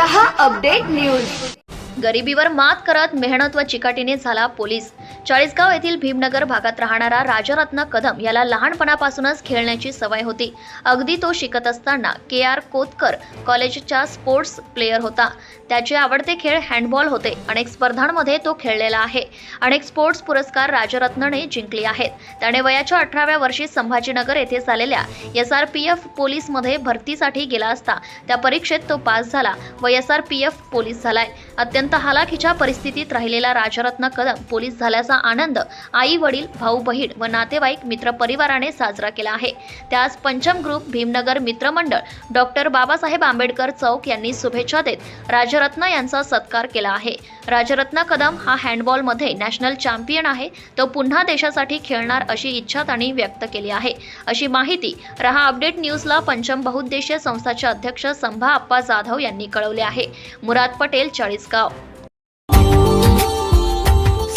रहा update news गरिबीवर मात करत मेहनत व चिकाटीने झाला पोलीस. चाळीसगाव येथील भीमनगर भागात राहणारा राजरत्न कदम याला लहानपणापासूनच खेळण्याची सवय होती. अगदी तो शिकत असताना के आर कोतकर कॉलेजच्या स्पोर्ट्स प्लेयर होता. त्याचे आवडते खेळ हँडबॉल होते. अनेक स्पर्धांमध्ये तो खेळलेला आहे. अनेक स्पोर्ट्स पुरस्कार राजरत्नने जिंकले आहेत. त्याने वयाच्या अठराव्या वर्षी संभाजीनगर येथे झालेल्या एस आर पी एफ पोलीसमध्ये भरतीसाठी गेला असता. त्या परीक्षेत तो पास झाला व S R P F police झालाय. अत्यंत हालाखीच्या परिस्थितीत राहिलेला राजरत्न कदम पोलीस झाल्याचा आनंद आई वडील भाऊ बहीण व नातेवाईक मित्र परिवाराने साजरा केला आहे. त्यास पंचम ग्रुप भीमनगर मित्रमंडळ डॉक्टर बाबासाहेब आंबेडकर चौक यांनी शुभेच्छा देत राजरत्न यांचा सत्कार केला आहे. राजरत्न कदम हा हँडबॉलमध्ये नॅशनल चॅम्पियन आहे. तो पुन्हा देशासाठी खेळणार अशी इच्छा त्यांनी व्यक्त केली आहे. अशी माहिती रहा अपडेट न्यूजला पंचम बहुउद्देशीय संस्थाचे अध्यक्ष संभा आप्पा जाधव यांनी कळवले आहे. मुराद पटेल चाळीसगाव.